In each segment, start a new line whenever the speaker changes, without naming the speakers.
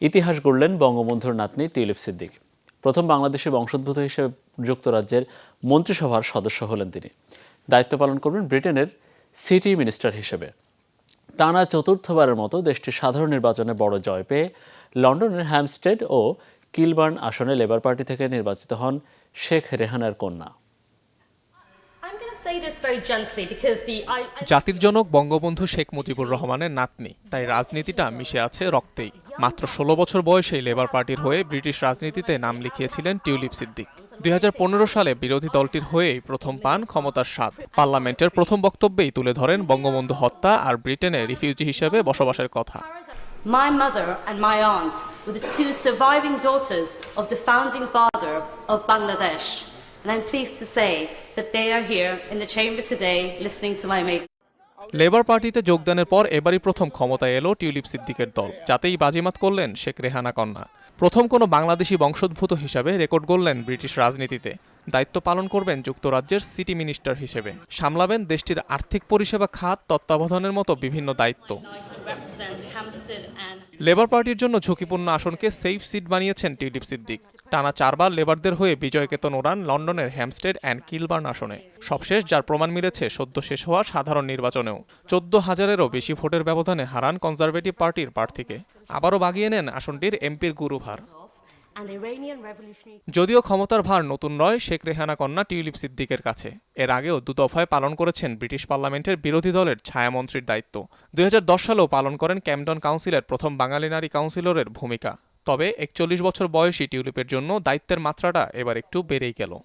ইতিহাস গড়লেন বঙ্গবন্ধুর নাতনি টিউলিপ সিদ্দিক। প্রথম বাংলাদেশি বংশোদ্ভূত হিসেবে যুক্তরাজ্যের মন্ত্রিসভার সদস্য হলেন তিনি। দায়িত্ব পালন করবেন ব্রিটেনের সিটি মিনিস্টার হিসেবে। টানা চতুর্থবারের মতো দেশটির সাধারণ নির্বাচনে বড় জয় পেয়ে লন্ডনের হ্যামস্টেড ও কিলবার্ন আসনে লেবার পার্টি থেকে নির্বাচিত হন শেখ রেহানার কন্যা।
জাতির জনক বঙ্গবন্ধু শেখ মুজিবুর রহমানের নাতনি তাই রাজনীতিটা মিশে আছে রক্তেই। মাত্র ষোলো বছর বয়সেই লেবার পার্টির হয়ে ব্রিটিশ রাজনীতিতে নাম লিখিয়েছিলেন টিউলিপ সিদ্দিক দুই হাজার পনেরো সালে বিরোধী দলটির হয়েই প্রথম পান ক্ষমতার স্বাদ পার্লামেন্টের প্রথম বক্তব্যেই তুলে ধরেন বঙ্গবন্ধু হত্যা আর ব্রিটেনে রিফিউজি হিসেবে বসবাসের কথা
my mother and my aunt were the two surviving daughters of the founding father of Bangladesh. And I'm pleased to say that they are here in the chamber today listening to my amazing.
Labour পার্টিতে যোগদানের পর এবারই প্রথম ক্ষমতায় এলো tulip সিদ্দিকের দল, যাতেই বাজিমাত করলেন শেখ রেহানা কন্যা। প্রথম কোনো বাংলাদেশি বংশোদ্ভূত হিসাবে রেকর্ড গড়লেন ব্রিটিশ রাজনীতিতে। দায়িত্ব পালন করবেন যুক্তরাজ্যের সিটি মিনিস্টার হিসেবে। সামলাবেন দেশটির আর্থিক পরিষেবা খাত, তত্ত্বাবধানের মতো বিভিন্ন দায়িত্ব। লেবার পার্টির জন্য ঝুঁকিপূর্ণ আসনকে সেফ সিট বানিয়েছেন টিউলিপ সিদ্দিক। টানা চারবার লেবারদের হয়ে বিজয়কেতন ওড়ান লন্ডনের হ্যামস্টেড অ্যান্ড কিলবার্ন আসনে। সবশেষ যার প্রমাণ মিলেছে, সদ্য শেষ হওয়া সাধারণ নির্বাচনেও। চোদ্দ হাজারেরও বেশি ভোটের ব্যবধানে হারান কনজারভেটিভ পার্টির প্রার্থীকে। আবারও বাগিয়ে নেন আসনটির এমপির গুরুভার। যদিও ক্ষমতার ভার নতুন নয়, শেখ রেহানা কন্যা টিউলিপ সিদ্দিকের কাছে। এর আগেও দু দফায় পালন করেছেন ব্রিটিশ পার্লামেন্টের বিরোধী দলের ছায়ামন্ত্রীর দায়িত্ব। দুই হাজার দশ সালেও পালন করেন ক্যামডন কাউন্সিলের প্রথম বাঙালি নারী কাউন্সিলরের ভূমিকা। তবে একচল্লিশ বছর বয়সী টিউলিপের জন্য দায়িত্বের মাত্রাটা এবার একটু বেড়েই গেল.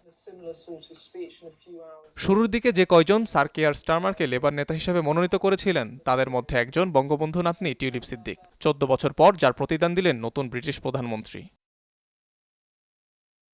শুরুর দিকে যে কয়জন স্যার কেয়ার স্টারমারকে লেবার নেতা হিসেবে মনোনীত করেছিলেন, তাদের মধ্যে একজন বঙ্গবন্ধু নাতনি টিউলিপ সিদ্দিক। চোদ্দ বছর পর যার প্রতিদান দিলেন নতুন ব্রিটিশ প্রধানমন্ত্রী।